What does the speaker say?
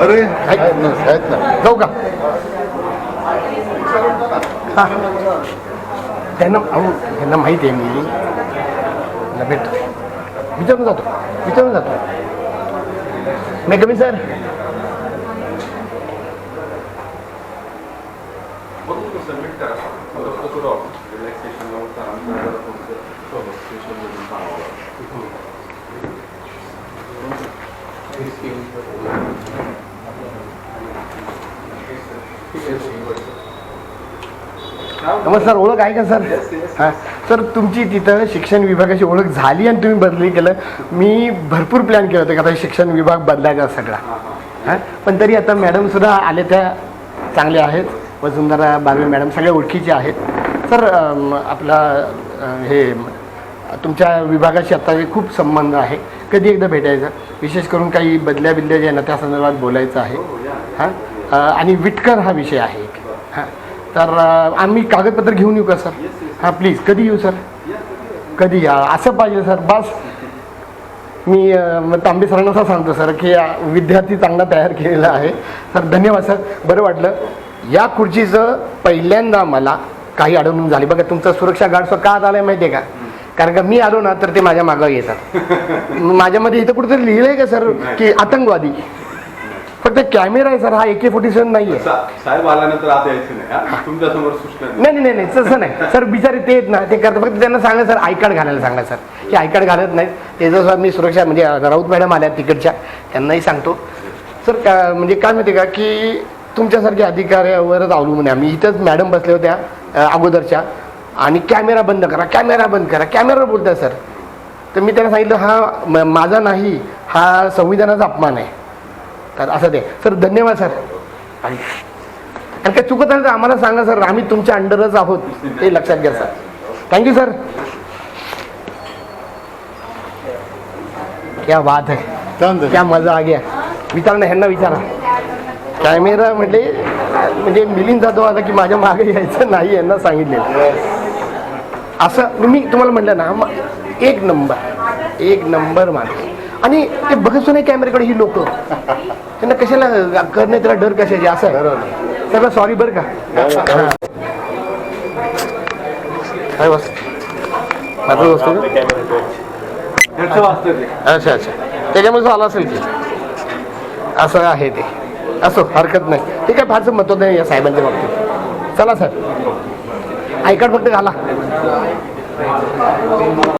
अरे आहेत ना ना. जाऊ का? त्यांना अहो त्यांना माहिती आहे मी. त्यांना भेटतो. विचारून जातो. विचारून जातो. मी कमी सर सबमिट करा परत तो करू आपण रिलॅक्सेशन नमस्कार ओळख आहे का सर? हां. सर तुमची तिथं शिक्षण विभागाची ओळख झाली आणि तुम्ही बदली केलं. मी भरपूर प्लॅन केलं होतं की आता शिक्षण विभाग बदलायचा सगळा. हां पण तरी आता मॅडम सुद्धा आले त्या चांगल्या आहेत. वसुंधरा बारवे मॅडम सगळ्या ओळखीचे आहेत. सर आपला हे तुमच्या विभागाशी आता खूप संबंध आहे. कधी एकदा भेटायचं? विशेष करून काही बदल्या बिदल्या ज्या आहे ना त्या संदर्भात बोलायचं आहे. हां? आणि विटकर हा विषय आहे एक. हां. तर आम्ही कागदपत्र घेऊन येऊ का सर? हां प्लीज कधी येऊ सर? कधी? या असं पाहिजे सर. बस. मी मग तांबे सरांना असं सांगतो सर की विद्यार्थी चांगला तयार केलेला आहे. सर धन्यवाद सर. बरं वाटलं. या खुर्चीचं पहिल्यांदा मला काही अडवणूक झाली. बघा तुमचा सुरक्षा गार्ड का आत आलाय माहिती आहे का? कारण का मी आलो ना तर ते माझ्या मागं येतात. माझ्यामध्ये इथं कुठेतरी लिहिलंय का सर की आतंकवादी? फक्त कॅमेरा आहे सर हा ए के फोर्टी सेवन नाही आहे साहेब आल्यानंतर आता यायचं नाही? तुमच्यासमोर सूचना दिली. नाही. नाही नाही नाही तसं नाही. सर बिचारे ते आहेत ना ते करतात. फक्त त्यांना सांगा सर आय कार्ड घालायला सांगा सर. हे आय कार्ड घालत नाहीत. त्याचं मी सुरक्षा म्हणजे राऊत मॅडम आल्या तिकडच्या त्यांनाही सांगतो. सर का म्हणजे काय माहिती का की तुमच्यासारख्या अधिकाऱ्यावरच अवलंबून आहे. आम्ही इथंच मॅडम बसल्या होत्या अगोदरच्या. आणि कॅमेरा बंद करा कॅमेरा बंद करा कॅमेरावर बोलताय सर. तर मी त्यांना सांगितलं हा माझा नाही हा संविधानाचा अपमान आहे. तर असं ते. सर धन्यवाद सर. आणि काय चुकत असेल तर आम्हाला सांगा सर. आम्ही तुमच्या अंडरच आहोत. ते लक्षात घ्या सर. Thank you sir. क्या बात है चांद क्या मजा आ गया. विचारा ना ह्यांना विचारा. कॅमेरा म्हणजे म्हणजे मिलिंद जाधव आला की माझ्या मागे यायचं नाही यांना सांगितलेलं. असं मी तुम्हाला म्हटलं ना म- एक नंबर एक नंबर माणूस. आणि ते बघत नाही कॅमेऱ्याकडे ही लोक. त्यांना कशाला करणे त्याला डर कशाचे? असं सगळं सॉरी बरं का. काय माझं वाचतं. अच्छा अच्छा. त्याच्यामुळे आला असेल की. असं आहे ते. असो हरकत नाही. ते काय फारसं महत्त्व नाही या साहेबांच्या बाबतीत. चला सर. आय फक्त घाला.